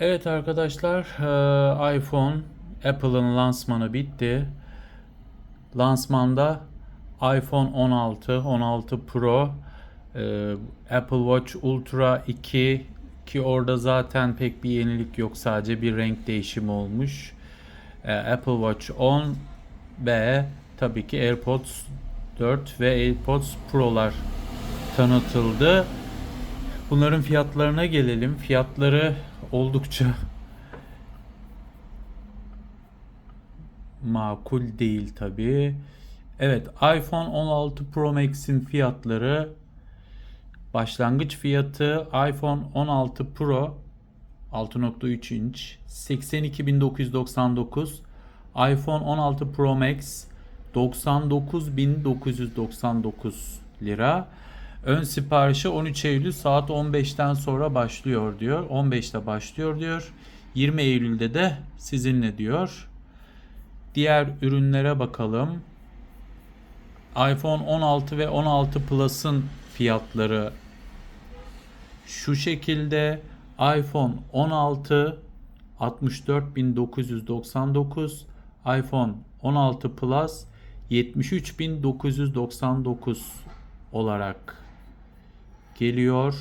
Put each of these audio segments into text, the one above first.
Evet arkadaşlar, iPhone Apple'ın lansmanı bitti. Lansmanda iPhone 16, 16 Pro, Apple Watch Ultra 2 ki orada zaten pek bir yenilik yok sadece bir renk değişimi olmuş. Apple Watch 10 ve tabii ki AirPods 4 ve AirPods Pro'lar tanıtıldı. Bunların fiyatlarına gelelim. Fiyatları oldukça makul değil tabii. Evet, iPhone 16 Pro Max'in fiyatları başlangıç fiyatı iPhone 16 Pro 6.3 inç 82.999 iPhone 16 Pro Max 99.999 lira. Ön siparişi 13 Eylül saat 15'ten sonra başlıyor diyor. 15'te başlıyor diyor. 20 Eylül'de de sizinle diyor. Diğer ürünlere bakalım. iPhone 16 ve 16 Plus'ın fiyatları şu şekilde iPhone 16 64.999 iPhone 16 Plus 73.999 olarak geliyor.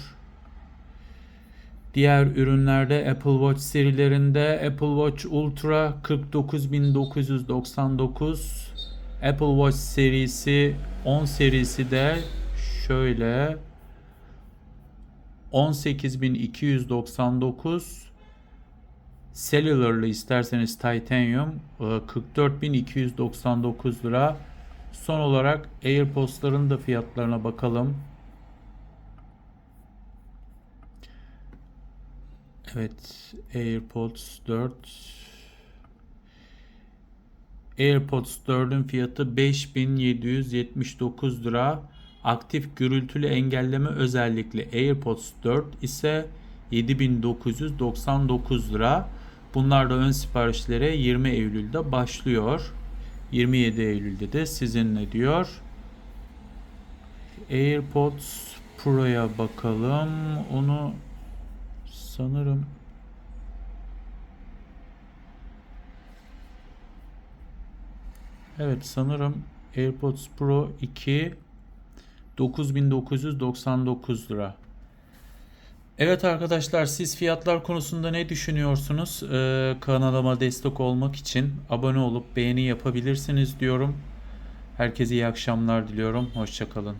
Diğer ürünlerde Apple Watch serilerinde Apple Watch Ultra 49.999 Apple Watch serisi 10 serisi de şöyle 18.299 Cellular'lı isterseniz Titanium e, 44.299 lira. Son olarak AirPods'ların da fiyatlarına bakalım. Evet, AirPods 4 AirPods 4'ün fiyatı 5779 lira. Aktif gürültülü engelleme özellikli AirPods 4 ise 7999 lira. Bunlar da ön siparişlere 20 Eylül'de başlıyor. 27 Eylül'de de sizinle diyor. AirPods Pro'ya bakalım. Onu sanırım Evet sanırım AirPods Pro 2 9999 lira. Evet arkadaşlar siz fiyatlar konusunda ne düşünüyorsunuz? Ee, kanalıma destek olmak için abone olup beğeni yapabilirsiniz diyorum. Herkese iyi akşamlar diliyorum. Hoşçakalın.